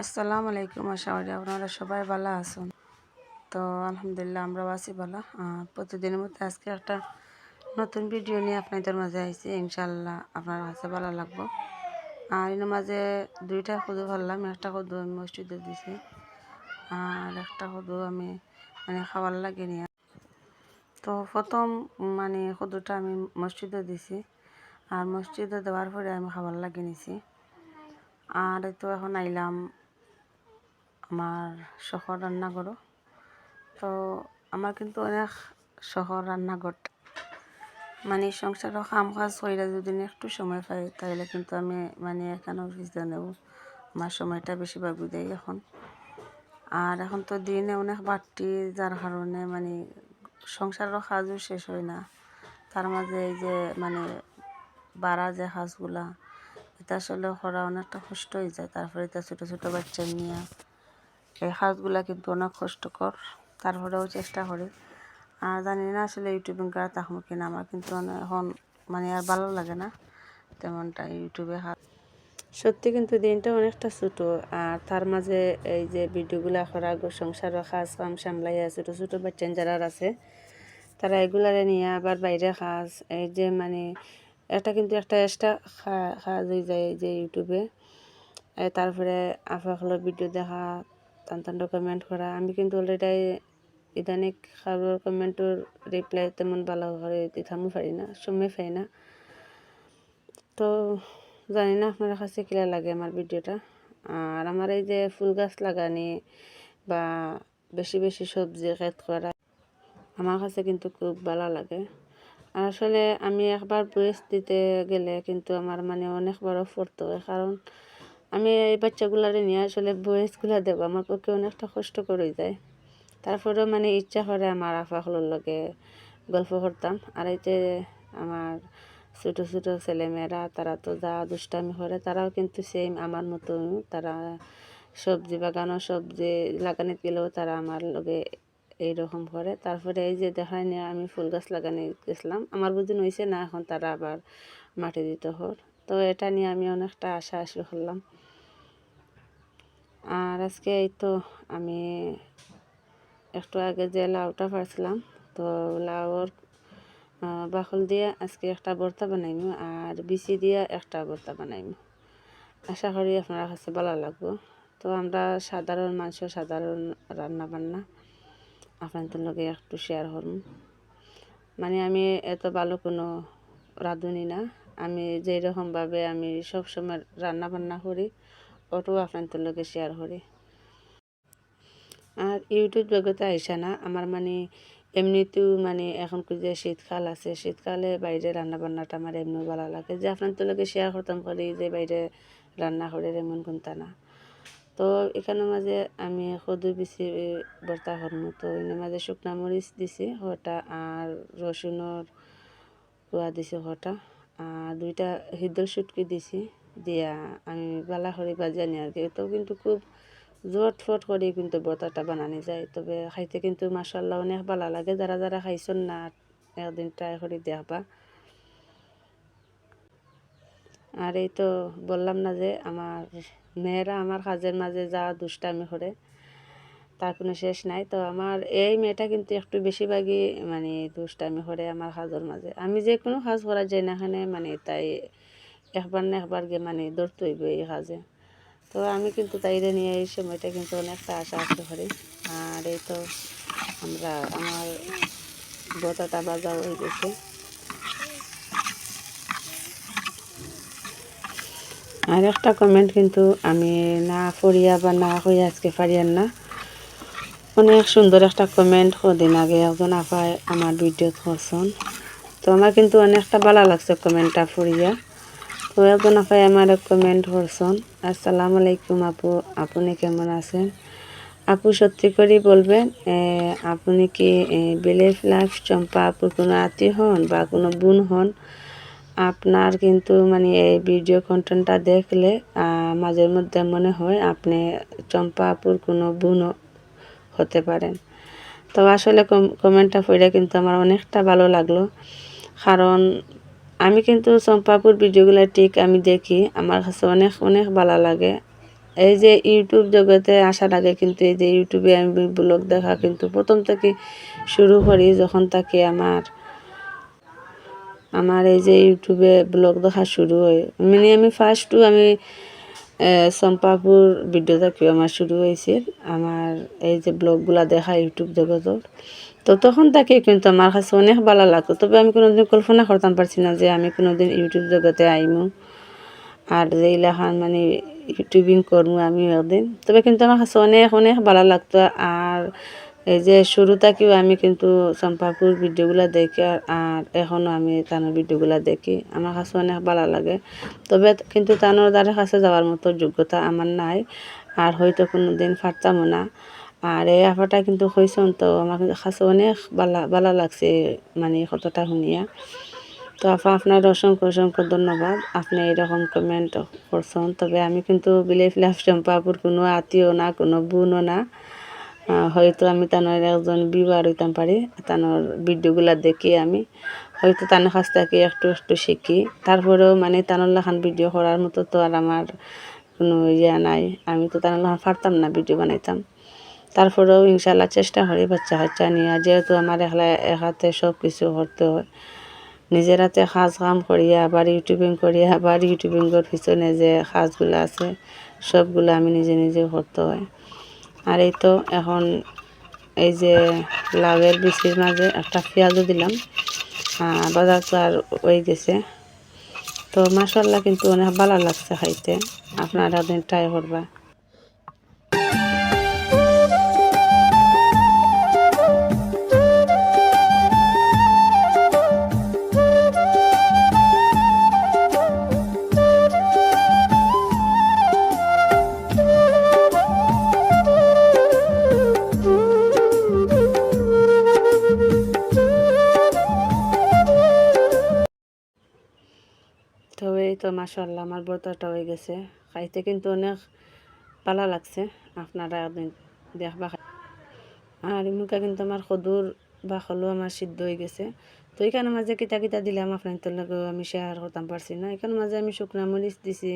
আসসালামু আলাইকুম, আশা করি আপনারা সবাই ভালো আছেন। তো আলহামদুলিল্লাহ আমরাও আছি ভালো। প্রতিদিনের মধ্যে আজকে একটা নতুন ভিডিও নিয়ে আপনাদের মাঝে আইছি। ইনশাল্লাহ আপনার কাছে ভালো লাগবো। আর এর মাঝে দুইটা খুদু ভাবলাম একটা খুদু আমি মসজিদে দিছি, আর একটা খুদু আমি মানে খাবার লাগে নিয়ে। তো প্রথম মানে খুদুটা আমি মসজিদে দিছি। আর মসজিদে দেওয়ার পরে আমি খাবার লাগিয়ে নিছি। আর তো এখন আইলাম আমার শহর রান্নাঘরও। তো আমার কিন্তু অনেক শহর রান্নাঘর। মানে সংসারও কাম কাজ কইরা যদি একটু সময় পাই, তাহলে কিন্তু আমি মানে এখানে অফিস নেব। আমার সময়টা বেশিরভাগ দেয় এখন। আর এখন তো দিনে অনেক বাড়তি, যার কারণে মানে সংসারের কাজও শেষ হয় না। তার মাঝে এই যে মানে বাড়া যে কাজগুলা এটা আসলে করা অনেকটা কষ্ট হয়ে যায়। তারপরে এটা ছোটো ছোটো বাচ্চা নিয়ে, এই কাজগুলা কিন্তু অনেক কষ্টকর। তারপরেও চেষ্টা করি। আর জানি না আসলে ইউটিউবিং করা তখন কিনা আমার কিন্তু এখন মানে আর ভালো লাগে না তেমনটা ইউটিউবে হাত সত্যি কিন্তু দিনটা অনেকটা ছোটো, আর তার মাঝে এই যে ভিডিওগুলা করা সংসারের কাজ কাম সামলাইয়া ছোটো ছোটো বাচ্চা যারা আছে, তারা এগুলারে নিয়ে আবার বাইরে কাজ এই যে মানে এটা কিন্তু একটা এক্সট্রা কাজ হয়ে যায় যে ইউটিউবে। তারপরে আফাকলের ভিডিও দেখা, টান টান কমেন্ট করা। আমি কিন্তু অলরেডি ইদানিক কারোর কমেন্টর রিপ্লাই তেমন ভালো করে দিতামও পারি না, সময় পাই না। তো জানি না আপনার কাছে কিলা লাগে আমার ভিডিওটা আর আমার এই যে ফুল গাছ লাগানি বা বেশি বেশি সবজি খেত করা, আমার কাছে কিন্তু খুব ভালো লাগে। আসলে আমি একবার বয়স দিতে গেলে কিন্তু আমার মানে অনেক বড় পড়তে হয়। কারণ আমি এই বাচ্চাগুলারে নিয়ে আসলে বয়সগুলা দেবো, আমার পক্ষে অনেকটা কষ্ট করে যায়। তারপরেও মানে ইচ্ছা করে আমার আফাগুলোর লগে গল্প করতাম। আর এই যে আমার ছোটো ছোটো ছেলেমেয়েরা, তারা তো যা দুষ্টামি করে, তারাও কিন্তু সেম আমার মতো তারা সবজি বাগানো, সবজি লাগানি গেলেও তারা আমার লগে এইরকম করে। তারপরে এই যে দেখায় নিয়ে আমি ফুল গাছ লাগানি গেছিলাম। আমার বুঝুন নইছে না, এখন তারা আবার মাটি দিতে হর। তো এটা নিয়ে আমি অনেকটা আশা আশি করলাম। আর আজকে এই তো আমি একটু আগে যে লাউটা পারছিলাম তো লাউর বাকল দিয়ে আজকে একটা ভর্তা বানাইমু আর বিচি দিয়ে একটা ভর্তা বানাইমু। আশা করি আপনার কাছে ভালো লাগবো। তো আমরা সাধারণ মাংস, সাধারণ রান্না বান্না আপনাদের লগে একটু শেয়ার করুন মানে আমি এত ভালো কোনো রাঁধুনি না। আমি যেই রকমভাবে আমি সবসময় রান্না বান্না করি, ওটাও আপনাদের লগে শেয়ার করি। আর ইউটিউব জগতে আইসা না, আমার মানে এমনিতেও মানে এখন যে শীতকাল আছে, শীতকালে বাইরে রান্না বান্নাটা আমার এমনি ভালো লাগে। যে আপনাদের লগে শেয়ার করতাম করি যে বাইরে রান্না করে এমন কোনটা না। তো এখানের মাঝে আমি সদু বিচি ভর্তা করমু তো এর মাঝে শুকনা মরিচ দিছি হটা আর রসুনের কুয়া দিছি হটা আর দুইটা হৃদয় সুটকি দিছি, দিয়া আমি বালা করে বাজিয়ে নিয়ে আর কি। তো কিন্তু খুব জটফট করে কিন্তু ভর্তাটা বানানো যায়। তবে খাইতে কিন্তু মাসাল্লাহ অনেক ভালো লাগে। যারা যারা খাইছেন না, একদিন ট্রাই করে দেখবা। আর এই তো বললাম না যে আমার মেয়েরা আমার কাজের মাঝে যা দুষ্টামি করে, তার কোনো শেষ নাই। তো আমার এই মেয়েটা কিন্তু একটু বেশিরভাগই মানে দুষ্টামি করে আমার কাজের মাঝে। আমি যে কোনো কাজ করা যায় না এখানে মানে তাই একবার না একবার গিয়ে মানে দৌড়তে হইব এই কাজে। তো আমি কিন্তু তাইরে নিয়ে এই সময়টা কিন্তু অনেকটা আশা আসতে পারি আর এই তো আমরা, আমার বতাটা বাজা হয়ে গেছে। আর একটা কমেন্ট কিন্তু আমি না পড়িয়া বা না কইয়া আজকে পারিয়ার না। অনেক সুন্দর একটা কমেন্ট কদিন আগে একজন আপায় আমার ভিডিও করছেন। তো আমার কিন্তু অনেকটা ভালো লাগছে কমেন্টটা পড়িয়া। তো একজন আপায় আমার কমেন্ট করছেন, আসসালামু আলাইকুম আপু, আপনি কেমন আছেন? আপু সত্যি করে বলবেন আপনি কি বিলেফ লাইফ চম্পা আপুর কোনো আত্মীয় হন বা কোনো বোন হন? আপনার কিন্তু মানে এই ভিডিও কন্টেন্টটা দেখলে মাঝের মধ্যে মনে হয় আপনি চম্পাপুর কোনো বোন হতে পারেন। তো আসলে কমেন্টটা পড়ে কিন্তু আমার অনেকটা ভালো লাগল। কারণ আমি কিন্তু চম্পাপুর ভিডিওগুলো ঠিক আমি দেখি, আমার কাছে অনেক অনেক ভালো লাগে। এই যে ইউটিউব জগতে আসার আগে কিন্তু এই যে ইউটিউবে আমি ব্লগ দেখা কিন্তু প্রথম থেকে শুরু করি, যখন তাকে আমার আমার এই যে ইউটিউবে ব্লগ দেখা শুরু হয় মানে আমি ফার্স্টও আমি চম্পাপুর ভিডিও থেকেও আমার শুরু হয়েছিল আমার এই যে ব্লগগুলা দেখা, ইউটিউব জগতর। তো তখন তাকে কিন্তু আমার কাছে অনেক ভালো লাগতো। তবে আমি কোনোদিন কল্পনা করতাম পারছি না যে আমি কোনোদিন ইউটিউব জগতে আইমু। আর যে ইলাখান মানে ইউটিউবিং করব আমি একদিন। তবে কিন্তু আমার কাছে অনেক অনেক ভালো লাগতো। আর এই যে শুরু থেকেও আমি কিন্তু চম্পাপুর ভিডিওগুলো দেখি আর এখনও আমি তানোর ভিডিওগুলো দেখি। আমার কাছে অনেক ভালো লাগে। তবে কিন্তু তানোর দ্বারা কাছে যাওয়ার মতো যোগ্যতা আমার নাই আর হয়তো কোনো দিন পারতামও না। আর এই আফাটা কিন্তু হয়েছেন তো আমার কাছে অনেক ভালো ভালো লাগছে মানে কথাটা শুনিয়া। তো আপা আপনার অসংখ্য অসংখ্য ধন্যবাদ। আপনি এরকম কমেন্ট করছেন। তবে আমি কিন্তু বিলেফ লাভ চম্পাপুর কোনো আত্মীয় না, কোনো বোনও না। হয়তো আমি তানোর একজন বিবার হইতাম পারি, তানোর ভিডিওগুলা দেখি আমি। হয়তো তানোর কাছ থেকে একটু একটু শিখি। তারপরেও মানে তানোর লাখান ভিডিও করার মতো তো আর আমার কোনো ইয়া নাই। আমি তো তানোর লাখান পারতাম না, ভিডিও বানাইতাম। তারপরেও ইনশাল্লাহ চেষ্টা করি বাচ্চা কাচ্চা নিয়ে। যেহেতু আমার একলা এক হাতে সব কিছু করতে হয়, নিজের হাতে কাজ কাম করিয়া, আবার ইউটিউবিং করিয়া, আবার ইউটিউবিংয়ের পিছনে যে কাজগুলো আছে, সবগুলো আমি নিজে নিজে করতে হয়। আর এই তো এখন এই যে লাভের বিচির মাঝে একটা পেঁয়াজও দিলাম। বাজার তো আর হয়ে গেছে। তো মাসাল্লাহ কিন্তু অনেক ভালো লাগছে খাইতে। আপনারা দিন ট্রাই করবা। তো মাসাল্লাহ আমার বর্তাটা হয়ে গেছে। খাইতে কিন্তু অনেক পালা লাগছে। আপনারা একদিন দেখবা আর এমনিকা কিন্তু আমার সদুর বা হলো আমার সিদ্ধ হয়ে গেছে। তো এখানে মাঝে কিতা কিতা দিলাম আপনার লগেও, আমি শেয়ার করতাম পারছি না। এখানে মাঝে আমি শুকনা মরিচ দিছি,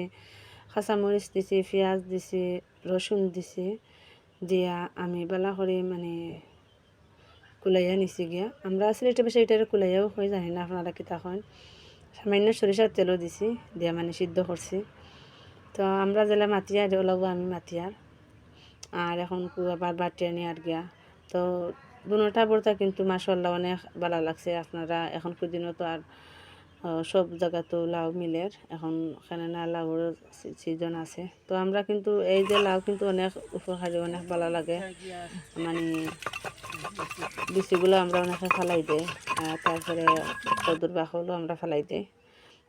কাঁচা মরিচ দিছি, পেঁয়াজ দিছি, রসুন দিছি, দিয়া আমি বেলা করে মানে কুলাইয়া নিছি গিয়া। আমরা আসলে এটা বেশি এটা কুলাইয়াও হয়ে, জানি না আপনারা কিতা হয় সামান্য সরিষার তেলও দিছি, দিয়া মানে সিদ্ধ করছি। তো আমরা জেলা মাতিয়ার ওলাবো আমি মাতিয়ার আর এখন আবার বাটিয়া নিয়ে গিয়া। তো দুটা বর্তা কিন্তু মাসাল্লাহ অনেক ভালো লাগছে। আপনারা এখন দিনও তো আর সব জায়গাতো লাউ মিলের। এখন এখানে না লাউর সিজন আছে। তো আমরা কিন্তু এই যে লাউ কিন্তু অনেক উপকারী অনেক ভালো লাগে। মানে বিচিগুলো আমরা অনেকে ফালাই আর তারপরে কদুর বাকলও আমরা ফালাই দেই।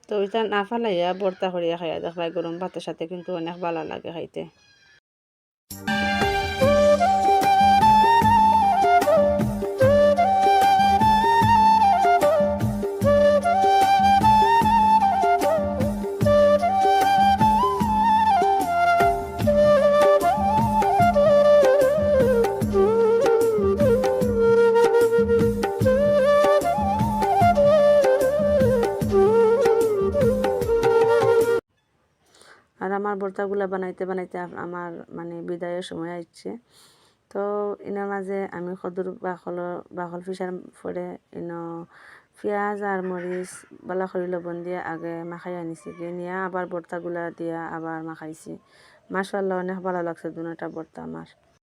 তো ওইটা না ফালাইয়া বর্তা করিয়া খাইয়া দেখবা গরম ভাতের সাথে কিন্তু অনেক ভালো লাগে খাইতে। ভর্তাগুলো বানাইতে বানাইতে আমার মানে বিদায়ের সময় আসছে তো এনার মাঝে আমি সদুর বাখল বাকল ফিসার পরে এন পেঁয়াজ আর মরিচ বালা খরি লবণ দিয়ে আগে মাখাই আনিছি গিয়ে নিয়ে আবার ভর্তাগুলা দিয়া আবার মাখাইছি। মাসাল্লাহ অনেক ভালো লাগছে দুটা ভর্তা আমার।